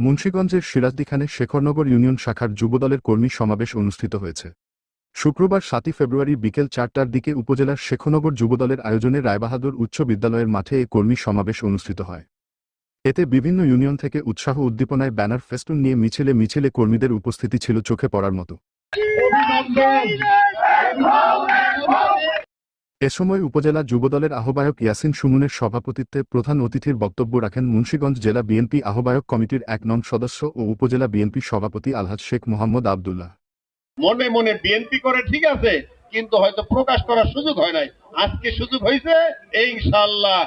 মুন্সীগঞ্জের সিরাজদিখানে শেখরনগর ইউনিয়ন শাখার যুবদলের কর্মী সমাবেশ অনুষ্ঠিত হয়েছে। শুক্রবার সাতই ফেব্রুয়ারি বিকেল চারটার দিকে উপজেলার শেখনগর যুবদলের আয়োজনে রায়বাহাদুর উচ্চ বিদ্যালয়ের মাঠে এ কর্মী সমাবেশ অনুষ্ঠিত হয়। এতে বিভিন্ন ইউনিয়ন থেকে উৎসাহ উদ্দীপনায় ব্যানার ফেস্টুন নিয়ে মিছিলে মিছিলে কর্মীদের উপস্থিতি ছিল চোখে পড়ার মতো। এ সময় উপজেলা যুবদলের আহ্বায়ক ইয়াসিন সুমনের সভাপতিত্বে প্রধান অতিথির বক্তব্য রাখেন মুন্সীগঞ্জ জেলা বিএনপি আহ্বায়ক কমিটির এক নং সদস্য ও উপজেলা বিএনপি সভাপতি আলহাজ শেখ মোহাম্মদ আবদুল্লাহ। মনে মনে বিএনপি করে ঠিক আছে কিন্তু হয়তো প্রকাশ করার সুযোগ হয় নাই। আজকে সুযোগ হয়েছে ইনশাল্লাহ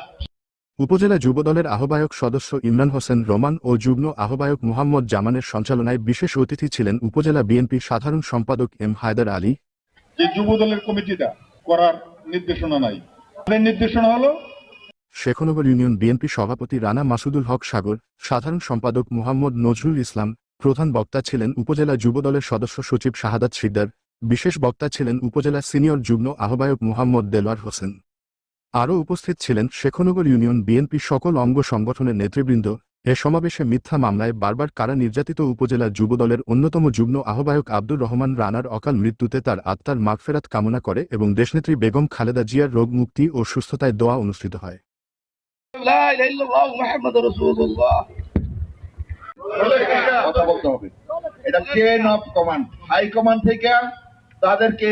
উপজেলা যুবদলের আহ্বায়ক সদস্য ইমরান হোসেন রোমান ও যুগ্ম আহ্বায়ক মোহাম্মদ জামানের সঞ্চালনায় বিশেষ অতিথি ছিলেন উপজেলা বিএনপির সাধারণ সম্পাদক এম হায়দার আলী। যে যুব দলের কমিটিটা করার নির্দেশনা নাই। তাদের নির্দেশনা হলো শেখনগর ইউনিয়ন বিএনপি সভাপতি রানা মাসুদুল হক সাগর, সাধারণ সম্পাদক মোহাম্মদ নজরুল ইসলাম, প্রধান বক্তা ছিলেন উপজেলা যুবদলের সদস্য সচিব শাহাদাত সিদ্দার বিশেষ বক্তা ছিলেন উপজেলা সিনিয়র যুগ্ম আহ্বায়ক মোহাম্মদ দেলোয়ার হোসেন। আরও উপস্থিত ছিলেন শেখনগর ইউনিয়ন বিএনপি সকল অঙ্গ সংগঠনের নেতৃবৃন্দ এ সমাবেশে মিথ্যা মামলায় বারবার কারা নির্যাতিত উপজেলা যুবদলের অন্যতম যুগ্ম আহ্বায়ক আব্দুর রহমান রানার অকাল মৃত্যুতে তার আত্মার মাগফেরাত কামনা করে এবং দেশনেত্রী বেগম খালেদা জিয়ার রোগ মুক্তি ও সুস্থতায় দোয়া অনুষ্ঠিত হয়। এটা chain of command high command থেকে তাদেরকে